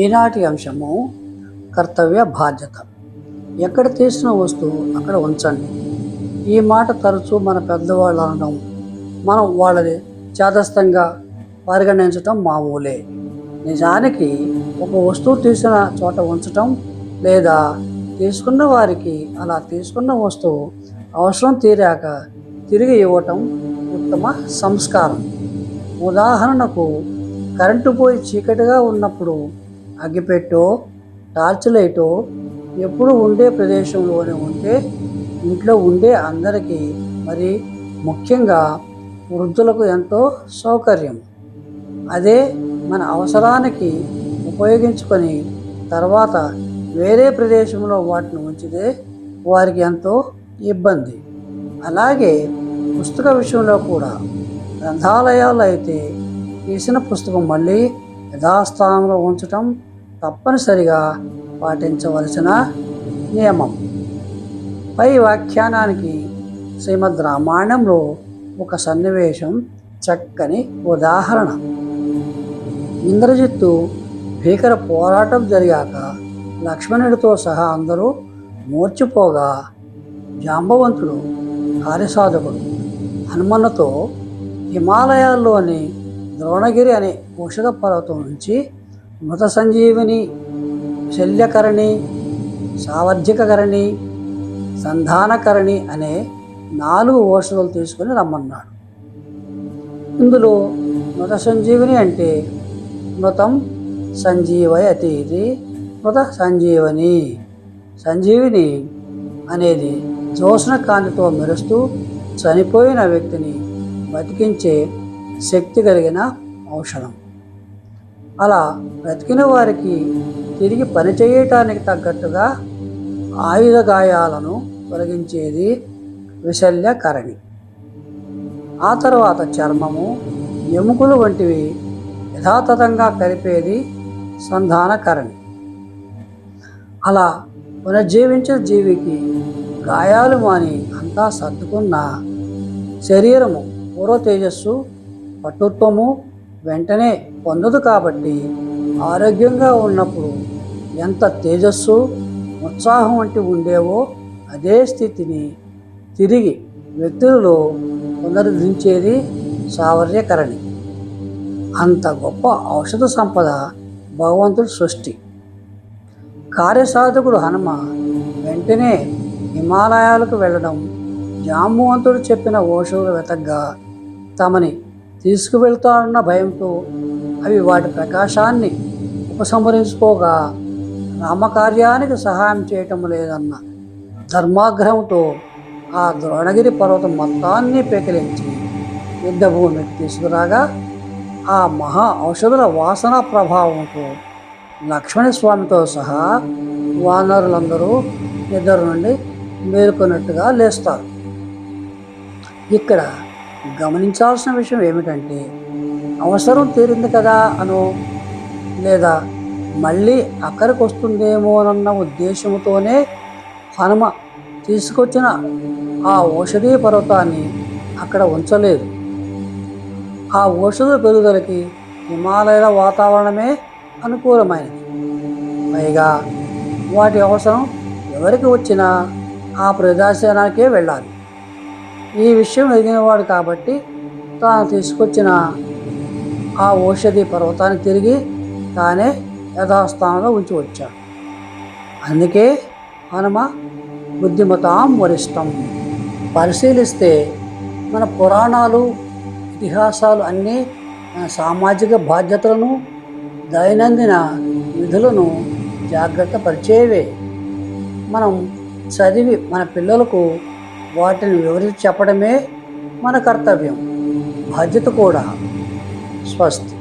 ఈనాటి అంశము కర్తవ్య బాధ్యత. ఎక్కడ తీసిన వస్తువు అక్కడ ఉంచండి. ఈ మాట తరచూ మన పెద్దవాళ్ళు అనడం మనం వాళ్ళని చేదస్తంగా పరిగణించటం మామూలే నిజానికి ఒక వస్తువు తీసిన చోట ఉంచటం లేదా తీసుకున్న వారికి అలా తీసుకున్న వస్తువు అవసరం తీరాక తిరిగి ఇవ్వటం ఉత్తమ సంస్కారం. ఉదాహరణకు కరెంటు పోయి చీకటిగా ఉన్నప్పుడు అగ్గిపెట్టో టార్చ్ లైటో ఎప్పుడు ఉండే ప్రదేశంలోనే ఉంటే ఇంట్లో ఉండే అందరికీ మరి ముఖ్యంగా వృద్ధులకు ఎంతో సౌకర్యం. అదే మన అవసరానికి ఉపయోగించుకొని తర్వాత వేరే ప్రదేశంలో వాటిని ఉంచితే వారికి ఎంతో ఇబ్బంది. అలాగే పుస్తక విషయంలో కూడా గ్రంథాలయాలు అయితే తీసిన పుస్తకం మళ్ళీ యథాస్థానంలో ఉంచటం తప్పనిసరిగా పాటించవలసిన నియమం. పై వ్యాఖ్యానానికి శ్రీమద్ రామాయణంలో ఒక సన్నివేశం చక్కని ఉదాహరణ. ఇంద్రజిత్తు భీకర పోరాటం జరిగాక లక్ష్మణుడితో సహా అందరూ మూర్చిపోగా జాంబవంతుడు కార్యసాధకుడు హనుమన్నతో హిమాలయాల్లోని ద్రోణగిరి అనే ఔషధ పర్వతం నుంచి మృత సంజీవిని శల్యకరణి సావర్జికకరణి సంధానకరణి అనే నాలుగు ఔషధాలు తీసుకొని రమ్మన్నాడు. ఇందులో మృత సంజీవిని అంటే మృతం సంజీవయతి ఇది మృత సంజీవని సంజీవిని అనేది జ్యోత్స్న కాంతితో మెరుస్తూ చనిపోయిన వ్యక్తిని బతికించే శక్తి కలిగిన ఔషధం. అలా బ్రతికిన వారికి తిరిగి పనిచేయటానికి తగ్గట్టుగా ఆయుధ గాయాలను తొలగించేది విశల్యకరణి. ఆ తర్వాత చర్మము ఎముకలు వంటివి యథాతథంగా కలిపేది సంధానకరణి. అలా పునర్జీవించిన జీవికి గాయాలు మాని అంతా సర్దుకున్న శరీరము పూర్వ తేజస్సు పటుత్వము వెంటనే పొందదు కాబట్టి ఆరోగ్యంగా ఉన్నప్పుడు ఎంత తేజస్సు ఉత్సాహం వంటి ఉండేవో అదే స్థితిని తిరిగి వ్యక్తులలో పునరుద్ధరించేది సావర్యకరణి. అంత గొప్ప ఔషధ సంపద భగవంతుడి సృష్టి. కార్యసాధకుడు హనుమ వెంటనే హిమాలయాలకు వెళ్ళడం జాంబువంతుడు చెప్పిన ఓషవులు వెతగ్గా తమని తీసుకువెళ్తానన్న భయంతో అవి వాటి ప్రకాశాన్ని ఉపసంహరించుకోగా రామకార్యానికి సహాయం చేయటం లేదన్న ధర్మాగ్రహంతో ఆ ద్రోణగిరి పర్వతం మొత్తాన్ని పెకిలించి యుద్ధభూమికి తీసుకురాగా ఆ మహా ఔషధుల వాసన ప్రభావంతో లక్ష్మణ స్వామితో సహా వానరులందరూ నిద్ర నుండి మేల్కొన్నట్టుగా లేస్తారు. ఇక్కడ గమనించాల్సిన విషయం ఏమిటంటే అవసరం తీరింది కదా అనో లేదా మళ్ళీ అక్కడికి వస్తుందేమోనన్న ఉద్దేశంతోనే హనుమ తీసుకొచ్చిన ఆ ఔషధీయ పర్వతాన్ని అక్కడ ఉంచలేదు. ఆ ఔషధ పెరుగుదలకి హిమాలయాల వాతావరణమే అనుకూలమైనది. పైగా వాటి అవసరం ఎవరికి వచ్చినా ఆ ప్రదర్శనానికే వెళ్ళాలి. ఈ విషయం ఎదిగినవాడు కాబట్టి తాను తీసుకొచ్చిన ఆ ఔషధి పర్వతాన్ని తిరిగి తానే యథాస్థానంలో ఉంచి వచ్చాడు. అందుకే హనుమ బుద్ధిమతాం వరిష్టం. పరిశీలిస్తే మన పురాణాలు ఇతిహాసాలు అన్నీ మన సామాజిక బాధ్యతలను దైనందిన విధులను జాగ్రత్త పరిచేవే. మనం చదివి మన పిల్లలకు వాటిని వివరించి చెప్పడమే మన కర్తవ్యం. బాధ్యత కూడా స్వస్తి.